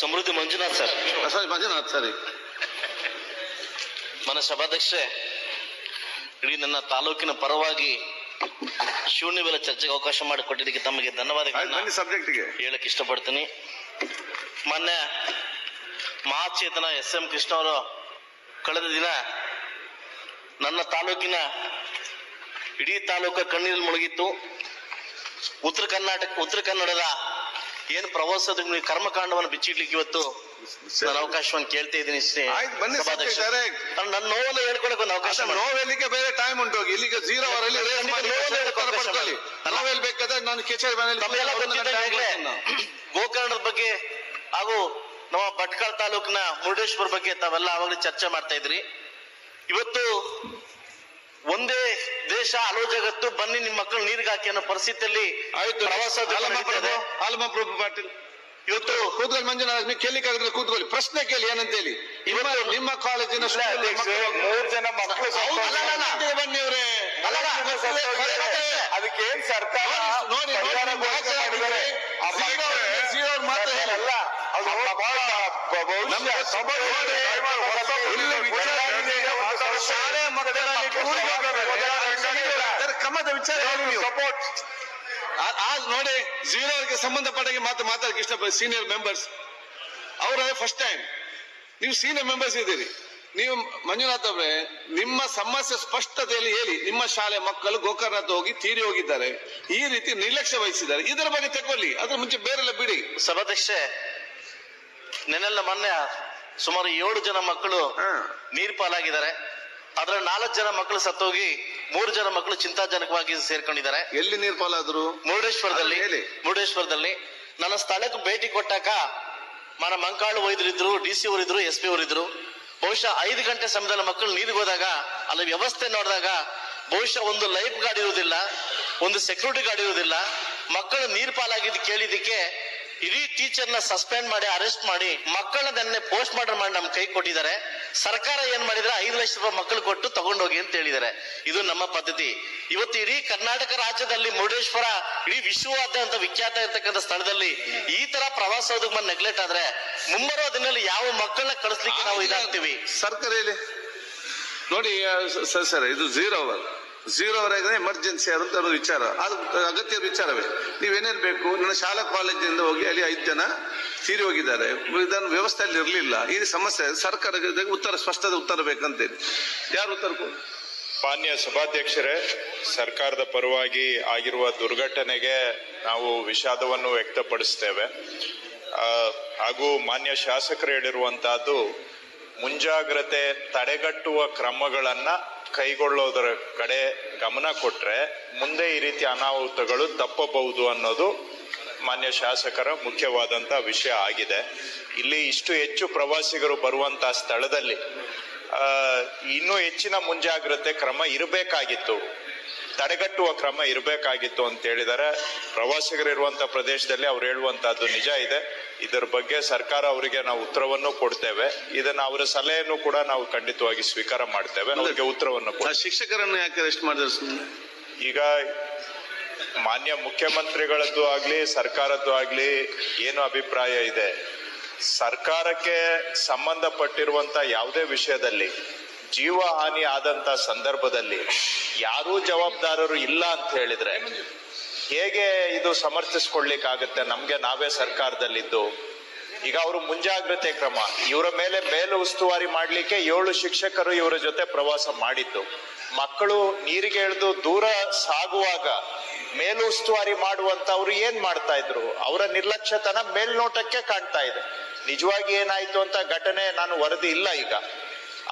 ಸಮೃದ್ಧಿ Manjunath sir. ಸರಿ ಮಂಜುನಾಥ್ ಸರಿ ಮನ ಸಭಾಧ್ಯಕ್ಷೆ ಇಡೀ ನನ್ನ ತಾಲೂಕಿನ ಪರವಾಗಿ ಶೂನ್ಯ ವೇಳೆ ಚರ್ಚೆಗೆ ಅವಕಾಶ ಮಾಡಿಕೊಟ್ಟಿದ್ದಕ್ಕೆ ತಮಗೆ ಧನ್ಯವಾದಗಳನ್ನ ಸಬ್ಜೆಕ್ಟ್ಗೆ ಹೇಳಕ್ ಇಷ್ಟಪಡ್ತೀನಿ. ಮೊನ್ನೆ ಮಹಾಚೇತನ ಎಸ್ ಎಂ ಕೃಷ್ಣ ಅವರು ಕಳೆದ ದಿನ ನನ್ನ ತಾಲೂಕಿನ ಇಡೀ ತಾಲೂಕ ಕಣ್ಣೀರಲ್ಲಿ ಮುಳುಗಿತ್ತು. ಉತ್ತರ ಕರ್ನಾಟಕ ಉತ್ತರ ಕನ್ನಡದ ಏನು ಪ್ರವಾಸದ ಕರ್ಮಕಾಂಡವನ್ನು ಬಿಚ್ಚಿಡ್ಲಿಕ್ಕೆ ಇವತ್ತು ನಾನು ಅವಕಾಶವನ್ನು ಕೇಳ್ತಾ ಇದ್ದೀನಿ ಆಯ್ತು, ಬನ್ನಿ ಸಭಾಧ್ಯಕ್ಷ. ನನ್ನ ನೋವನ್ನು ಹೇಳ್ಕೊಳಕ್ ಒಂದು ಅವಕಾಶ ನೋವೆಲ್ಲಿಗೆ ಬೇರೆ ಟೈಮ್ ಉಂಟು ಇಲ್ಲಿಗೆ ಜೀರೋ ಅವರಲ್ಲಿ ರೇಸ್ ಖಂಡಿತ ಮಾಡಿ ನೋವಲ್ಲಿ ಉತ್ತರ ಅವಕಾಶ ಪಡ್ಕೊಳ್ಳಿ. ನೋವೆಲ್ಲಿ ಬೇಕಾದ್ರೆ ನಾನು ಕೆಚೇರಿ ಮನೆಯಲ್ಲಿ ತಮಗೆಲ್ಲ. ಗೋಕರ್ಣದ ಬಗ್ಗೆ ಹಾಗೂ ನಮ್ಮ ಭಟ್ಕಳ ತಾಲೂಕಿನ ಮುರುಡೇಶ್ವರ ಬಗ್ಗೆ ತಾವೆಲ್ಲ ಅವಾಗಲೇ ಚರ್ಚೆ ಮಾಡ್ತಾ ಇದ್ರಿ ಇವತ್ತು ಒಂದೇ ದೇಶ ಹಲವು ಜಗತ್ತು ಬನ್ನಿ ನಿಮ್ಮ ಮಕ್ಕಳು ನೀರಿಗೆ ಹಾಕಿ ಅನ್ನೋ ಪರಿಸ್ಥಿತಿಯಲ್ಲಿ ಆಯ್ತು ಪ್ರವಾಸೋದ್ಯಮ ಆಲಮ ನಡೀತಾ ಪ್ರಭು ಪಾಟೀಲ್ ಇವತ್ತು ಕೂತ್ಕೊಳ್ಳಿ ಮಂಜುನಾಥ್ ನೀವು ಕೇಳಿಕ್ಕಾಗಿದ್ರೆ ಕೂತ್ಕೊಳ್ಳಿ ಪ್ರಶ್ನೆ ಕೇಳಿ ಏನಂತ ಹೇಳಿ ನಿಮ್ಮ ನಿಮ್ಮ ಕಾಲೇಜಿನ ಮೂರ್ ಜನ ಮಕ್ಕಳು. ಬನ್ನಿ ಅವ್ರೆ. ಅದಕ್ಕೆ ಏನ್ ಸರ್ಕಾರ ನೋಡಿ, ಶಾಲೆ ಮಕ್ಕಳಲ್ಲಿ ಕ್ರಮದ ವಿಚಾರ ಸಪೋರ್ಟ್ ಆ- ಆ ನೋಡಿ ಜೀರೋಗೆ ಅವರಿಗೆ ಸಂಬಂಧಪಟ್ಟಾಗೆ ಮಾತು ಮಾತಾಡಕ್ಕೆ ಇಷ್ಟಪಡಿ ಸೀನಿಯರ್ ಮೆಂಬರ್ಸ್ ಅವರ ಫಸ್ಟ್ ಟೈಮ್ ನೀವು ಸೀನಿಯರ್ ಮೆಂಬರ್ಸ್ ಇದ್ದೀರಿ. ನೀವು ಮಂಜುನಾಥ್ ಅವರೇ ನಿಮ್ಮ ಸಮಸ್ಯೆ ಸ್ಪಷ್ಟತೆಯಲ್ಲಿ ಹೇಳಿ ನಿಮ್ಮ ಶಾಲೆ ಮಕ್ಕಳು ಗೋಕರ್ಣದ ಹೋಗಿ ತೀರಿ ಹೋಗಿದ್ದಾರೆ. ಈ ರೀತಿ ನಿರ್ಲಕ್ಷ್ಯ ವಹಿಸಿದ್ದಾರೆ. ಇದರ ಬಗ್ಗೆ ತಗೊಳ್ಳಿ ಅದ್ರ ಮುಂಚೆ ಬೇರೆಲ್ಲ ಬಿಡಿ. ಸಭಾಧ್ಯಕ್ಷೆ ನೆನೆಲ್ಲ ಮೊನ್ನೆ ಸುಮಾರು ಏಳು ಜನ ಮಕ್ಕಳು ನೀರ್ ಪಾಲಾಗಿದ್ದಾರೆ ಅದರ ನಾಲ್ಕು ಜನ ಮಕ್ಕಳು ಸತ್ತೋಗಿ ಮೂರು ಜನ ಮಕ್ಕಳು ಚಿಂತಾಜನಕವಾಗಿ ಸೇರ್ಕೊಂಡಿದ್ದಾರೆ. ಎಲ್ಲಿ ನೀರು ಪಾಲಾದ್ರು ಮುರುಡೇಶ್ವರದಲ್ಲಿ ಹೇಳಿ. ಮುರುಡೇಶ್ವರದಲ್ಲಿ. ನನ್ನ ಸ್ಥಳಕ್ಕೆ ಭೇಟಿ ಕೊಟ್ಟಾಗ ಮರ ಮಂಕಾಳು ವೈದ್ಯರಿದ್ರು ಡಿ ಸಿ ಅವರಿದ್ರು ಎಸ್ ಪಿ ಅವರಿದ್ರು. ಬಹುಶಃ ಐದು ಗಂಟೆ ಸಮಯದಲ್ಲಿ ಮಕ್ಕಳು ನೀರಿಗೆ ಹೋದಾಗ ಅಲ್ಲಿ ವ್ಯವಸ್ಥೆ ನೋಡಿದಾಗ ಬಹುಶಃ ಒಂದು ಲೈಫ್ ಗಾರ್ಡ್ ಇರುವುದಿಲ್ಲ ಒಂದು ಸೆಕ್ಯೂರಿಟಿ ಗಾರ್ಡ್ ಇರುವುದಿಲ್ಲ. ಮಕ್ಕಳು ನೀರು ಪಾಲಾಗಿದ್ದು ಕೇಳಿದ್ದಕ್ಕೆ ಇಡೀ ಟೀಚರ್ನ ಸಸ್ಪೆಂಡ್ ಮಾಡಿ ಅರೆಸ್ಟ್ ಮಾಡಿ ಮಕ್ಕಳನ್ನ ನೆನ್ನೆ ಪೋಸ್ಟ್ ಮಾರ್ಟಮ್ ಮಾಡಿ ನಮ್ಮ ಕೈ ಕೊಟ್ಟಿದ್ದಾರೆ. ಸರ್ಕಾರ ಏನ್ ಮಾಡಿದ್ರೆ ಐದು ಲಕ್ಷ ರೂಪಾಯಿ ಮಕ್ಕಳು ಕೊಟ್ಟು ತಗೊಂಡೋಗಿ ಅಂತ ಹೇಳಿದ್ದಾರೆ. ಇದು ನಮ್ಮ ಪದ್ಧತಿ. ಇವತ್ತು ಇಡೀ ಕರ್ನಾಟಕ ರಾಜ್ಯದಲ್ಲಿ ಮುರುಡೇಶ್ವರ ಇಡೀ ವಿಶ್ವವಾದ್ಯಂತ ವಿಖ್ಯಾತ ಇರ್ತಕ್ಕಂಥ ಸ್ಥಳದಲ್ಲಿ ಈ ತರ ಪ್ರವಾಸೋದ್ಯಮ ನೆಗ್ಲೆಕ್ಟ್ ಆದ್ರೆ ಮುಂಬರುವ ದಿನದಲ್ಲಿ ಯಾವ ಮಕ್ಕಳನ್ನ ಕಳಿಸ್ಲಿಕ್ಕೆ ನಾವು ಇದಾಗ್ತೀವಿ? ಸರ್ಕಾರ ಹೇಳಿ. ನೋಡಿ ಸರ್ ಸರ್, ಇದು ಝೀರೋ ಅವರ್ ಝೀರೋ ಅವರ್ ಆಗಿದ್ರೆ ಎಮರ್ಜೆನ್ಸಿ ಅಂತ ಒಂದು ವಿಚಾರ. ಅದು ಅಗತ್ಯ ವಿಚಾರವೇ. ನೀವೇನೇನು ಬೇಕು? ನನ್ನ ಶಾಲಾ ಕಾಲೇಜಿನಿಂದ ಹೋಗಿ ಅಲ್ಲಿ ಐದು ಜನ ತೀರಿ ಹೋಗಿದ್ದಾರೆ. ಇದನ್ನು ವ್ಯವಸ್ಥೆಯಲ್ಲಿ ಇರಲಿಲ್ಲ. ಈ ಸಮಸ್ಯೆ ಸರ್ಕಾರಕ್ಕೆ ಉತ್ತರ, ಸ್ಪಷ್ಟದ ಉತ್ತರ ಬೇಕಂತೇಳಿ. ಯಾರು ಉತ್ತರ ಮಾನ್ಯ ಸಭಾಧ್ಯಕ್ಷರೇ, ಸರ್ಕಾರದ ಪರವಾಗಿ ಆಗಿರುವ ದುರ್ಘಟನೆಗೆ ನಾವು ವಿಷಾದವನ್ನು ವ್ಯಕ್ತಪಡಿಸ್ತೇವೆ. ಹಾಗೂ ಮಾನ್ಯ ಶಾಸಕರು ಹೇಳಿರುವಂತಹದ್ದು ಮುಂಜಾಗ್ರತೆ ತಡೆಗಟ್ಟುವ ಕ್ರಮಗಳನ್ನ ಕೈಗೊಳ್ಳೋದರ ಕಡೆ ಗಮನ ಕೊಟ್ರೆ ಮುಂದೆ ಈ ರೀತಿ ಅನಾಹುತಗಳು ತಪ್ಪಬಹುದು ಅನ್ನೋದು ಮಾನ್ಯ ಶಾಸಕರ ಮುಖ್ಯವಾದಂತ ವಿಷಯ ಆಗಿದೆ. ಇಲ್ಲಿ ಇಷ್ಟು ಹೆಚ್ಚು ಪ್ರವಾಸಿಗರು ಬರುವಂತಹ ಸ್ಥಳದಲ್ಲಿ ಇನ್ನೂ ಹೆಚ್ಚಿನ ಮುಂಜಾಗ್ರತೆ ಕ್ರಮ ಇರಬೇಕಾಗಿತ್ತು. ತಡೆಗಟ್ಟುವ ಕ್ರಮ ಇರಬೇಕಾಗಿತ್ತು ಅಂತ ಹೇಳಿದ್ದಾರೆ ಪ್ರವಾಸಿಗರು ಇರುವಂತ ಪ್ರದೇಶದಲ್ಲಿ ಅವ್ರು ಹೇಳುವಂತಹದ್ದು ನಿಜ ಇದೆ. ಇದರ ಬಗ್ಗೆ ಸರ್ಕಾರ ಅವರಿಗೆ ನಾವು ಉತ್ತರವನ್ನು ಕೊಡ್ತೇವೆ. ಇದನ್ನ ಅವರ ಸಲಹೆಯನ್ನು ಕೂಡ ನಾವು ಖಂಡಿತವಾಗಿ ಸ್ವೀಕಾರ ಮಾಡ್ತೇವೆ. ಅವರಿಗೆ ಉತ್ತರವನ್ನು ಶಿಕ್ಷಕರನ್ನು ಯಾಕೆ ಅರೆಸ್ಟ್ ಮಾಡಿದ್ರು ಈಗ ಮಾನ್ಯ ಮುಖ್ಯಮಂತ್ರಿಗಳದ್ದು ಆಗ್ಲಿ ಸರ್ಕಾರದ್ದು ಆಗ್ಲಿ ಏನು ಅಭಿಪ್ರಾಯ ಇದೆ? ಸರ್ಕಾರಕ್ಕೆ ಸಂಬಂಧಪಟ್ಟಿರುವಂತ ಯಾವುದೇ ವಿಷಯದಲ್ಲಿ ಜೀವ ಹಾನಿ ಆದಂತ ಸಂದರ್ಭದಲ್ಲಿ ಯಾರೂ ಜವಾಬ್ದಾರರು ಇಲ್ಲ ಅಂತ ಹೇಳಿದ್ರೆ ಹೇಗೆ ಇದು ಸಮರ್ಥಿಸ್ಕೊಳ್ಲಿಕ್ಕಾಗತ್ತೆ ನಮ್ಗೆ ನಾವೇ ಸರ್ಕಾರದಲ್ಲಿದ್ದು. ಈಗ ಅವರು ಮುಂಜಾಗ್ರತೆ ಕ್ರಮ. ಇವರ ಮೇಲೆ ಮೇಲು ಉಸ್ತುವಾರಿ ಮಾಡಲಿಕ್ಕೆ ಏಳು ಶಿಕ್ಷಕರು ಇವರ ಜೊತೆ ಪ್ರವಾಸ ಮಾಡಿದ್ದು. ಮಕ್ಕಳು ನೀರಿಗೆ ಇಳಿದು ದೂರ ಸಾಗುವಾಗ ಮೇಲು ಉಸ್ತುವಾರಿ ಮಾಡುವಂತವ್ರು ಏನ್ ಮಾಡ್ತಾ ಇದ್ರು? ಅವರ ನಿರ್ಲಕ್ಷ್ಯತನ ಮೇಲ್ನೋಟಕ್ಕೆ ಕಾಣ್ತಾ ಇದೆ. ನಿಜವಾಗಿ ಏನಾಯ್ತು ಅಂತ ಘಟನೆ ನಾನು ವರದಿ ಇಲ್ಲ ಈಗ.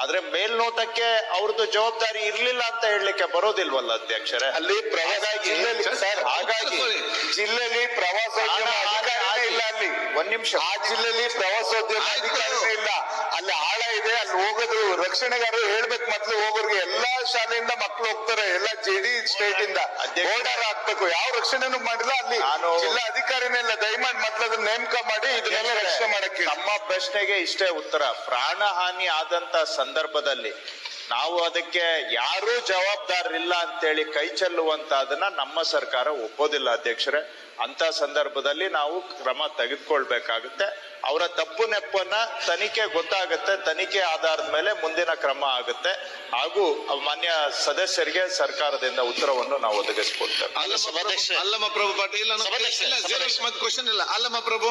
ಆದ್ರೆ ಮೇಲ್ನೋಟಕ್ಕೆ ಅವ್ರದ್ದು ಜವಾಬ್ದಾರಿ ಇರ್ಲಿಲ್ಲ ಅಂತ ಹೇಳಲಿಕ್ಕೆ ಬರೋದಿಲ್ವಲ್ಲ ಅಧ್ಯಕ್ಷರೇ? ಅಲ್ಲಿ ಪ್ರವಾಸ ಹಾಗಾಗಿ ಜಿಲ್ಲೆಯಲ್ಲಿ ಪ್ರವಾಸೋದ್ಯಮ ಇಲ್ಲ ಅಲ್ಲಿ. ಒಂದ್ ನಿಮಿಷ. ಆ ಜಿಲ್ಲೆಯಲ್ಲಿ ಪ್ರವಾಸೋದ್ಯಮ ಇಲ್ಲ. ರಕ್ಷಣೆಗಾರರು ಹೇಳ್ಬೇಕು ಮೊದ್ಲು ಹೋಗೋರ್ಗೆ ಎಲ್ಲಾ ಶಾಲೆಯಿಂದ ಮಕ್ಕಳು ಹೋಗ್ತಾರೆ ಎಲ್ಲ ಜೆ ಡಿ ಸ್ಟೇಟ್ ಇಂದ. ಬೋರ್ಡರ್ ಹಾಕ್ಬೇಕು ಯಾವ ರಕ್ಷಣೆನೂ ಮಾಡಿಲ್ಲ. ಅಲ್ಲಿ ನಾನು- ಜಿಲ್ಲಾ ಅಧಿಕಾರಿನೇ ಇಲ್ಲ ದಯಮಾಡಿ ಮೊದ್ಲು ಅದನ್ನ ನೇಮಕ ಮಾಡಿ ಇದನ್ನೆಲ್ಲ ರಕ್ಷಣೆ ಮಾಡಕ್ಕೆ. ನಮ್ಮ ಪ್ರಶ್ನೆಗೆ ಇಷ್ಟೇ ಉತ್ತರ. ಪ್ರಾಣಹಾನಿ ಆದಂತ ಸಂದರ್ಭದಲ್ಲಿ ನಾವು ಅದಕ್ಕೆ ಯಾರೂ ಜವಾಬ್ದಾರಿಲ್ಲ ಅಂತೇಳಿ ಕೈ ಚೆಲ್ಲುವಂತದನ್ನ ನಮ್ಮ ಸರ್ಕಾರ ಒಪ್ಪೋದಿಲ್ಲ ಅಧ್ಯಕ್ಷರೇ. ಅಂತ ಸಂದರ್ಭದಲ್ಲಿ ನಾವು ಕ್ರಮ ತೆಗೆದುಕೊಳ್ಬೇಕಾಗುತ್ತೆ. ಅವರ ತಪ್ಪು ನೆಪ್ಪನ್ನ ತನಿಖೆ ಗೊತ್ತಾಗುತ್ತೆ ತನಿಖೆ ಆಧಾರದ ಮೇಲೆ ಮುಂದಿನ ಕ್ರಮ ಆಗುತ್ತೆ ಹಾಗೂ ಮಾನ್ಯ ಸದಸ್ಯರಿಗೆ ಸರ್ಕಾರದಿಂದ ಉತ್ತರವನ್ನು ನಾವು ಒದಗಿಸ್ಕೊಡ್ತೇವೆ ಅಲ್ಲಮ್ಮ ಪ್ರಭು- ಸಭಾಧ್ಯಕ್ಷರೇ. ಅಲ್ಲಮ್ಮ ಪ್ರಭು ಪಾಟೀಲ್. ಕ್ವಶನ್ ಇಲ್ಲ ಅಲ್ಲಮ್ಮ ಪ್ರಭು